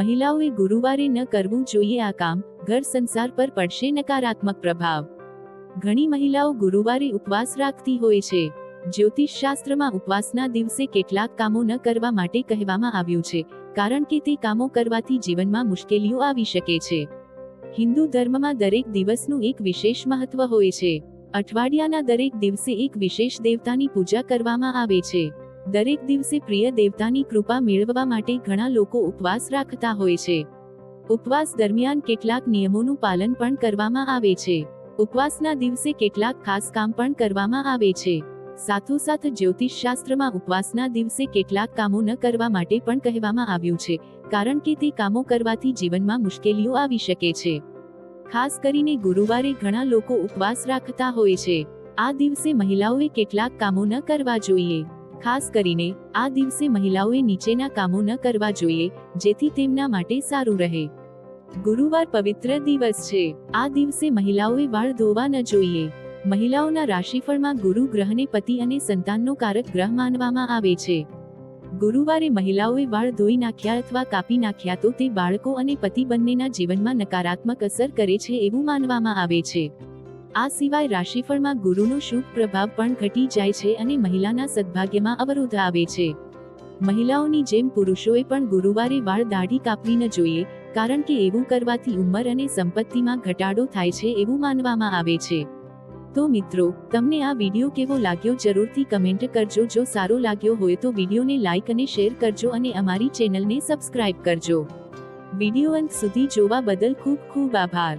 મહિલાઓએ ગુરુવારે ન કરવું જોઈએ આ કામ, ઘર સંસાર પર પડશે નકારાત્મક પ્રભાવ. ઘણી મહિલાઓ ગુરુવારે ઉપવાસ રાખતી હોય છે. જ્યોતિષ શાસ્ત્રમાં ઉપવાસના દિવસે કેટલાક કામો ન કરવા માટે કહેવામાં આવ્યું છે, કારણ કે તે કામો કરવાથી જીવનમાં મુશ્કેલીઓ આવી શકે છે. હિન્દુ ધર્મમાં દરેક દિવસનું એક વિશેષ મહત્વ હોય છે. અઠવાડિયાના દરેક દિવસે એક વિશેષ દેવતાની પૂજા કરવામાં આવે છે. દરેક દિવસે પ્રિય દેવતાની કૃપા મેળવવા માટે ઘણા લોકો ઉપવાસ રાખતા હોય છે. ઉપવાસ દરમિયાન કેટલાક નિયમોનું પાલન પણ કરવામાં આવે છે. ઉપવાસના દિવસે કેટલાક ખાસ કામ પણ કરવામાં આવે છે. સાથોસાથ જ્યોતિષ શાસ્ત્રમાં ઉપવાસના દિવસે કેટલાક કામો ન કરવા માટે પણ કહેવામાં આવ્યું છે, કારણ કે તે કામો કરવાથી જીવનમાં મુશ્કેલીઓ આવી શકે છે. ખાસ કરીને ગુરુવારે ઘણા લોકો ઉપવાસ રાખતા હોય છે. આ દિવસે મહિલાઓએ કેટલાક કામો ન કરવા જોઈએ. ખાસ કરીને, આ દિવસે મહિલાઓએ નીચેના કામો ન કરવા જોઈએ, જેથી તેમના માટે સારું રહે. ગુરુવાર પવિત્ર દિવસ છે. આ દિવસે મહિલાઓએ વાળ ધોવા ન જોઈએ. મહિલાઓના રાશિફળમાં ગુરુ ગ્રહને પતિ અને સંતાનનો કારક ગ્રહ માનવામાં આવે છે. ગુરુવારે મહિલાઓએ વાળ ધોઈ નાખ્યા અથવા કાપી નાખ્યા તો તે બાળકો અને પતિ બંનેના જીવનમાં નકારાત્મક અસર કરે છે એવું માનવામાં આવે છે. આ સિવાય રાશિફળમાં ગુરુનો શુભ પ્રભાવ પણ ઘટી જાય છે અને મહિલાના સદભાગ્યમાં અવરોધ આવે છે. મહિલાઓની જેમ પુરુષોએ પણ ગુરુવારે વાળ દાઢી કાપવી ન જોઈએ, કારણ કે એવું કરવાથી ઉંમર અને સંપત્તિમાં ઘટાડો થાય છે એવું માનવામાં આવે છે. તો મિત્રો, તમને આ વીડિયો કેવો લાગ્યો જરૂરથી કમેન્ટ કરજો. જો સારો લાગ્યો હોય તો વિડીયોને લાઇક અને શેર કરજો અને અમારી ચેનલને સબસ્ક્રાઇબ કરજો. વીડિયો અંત સુધી જોવા બદલ ખૂબ ખૂબ આભાર.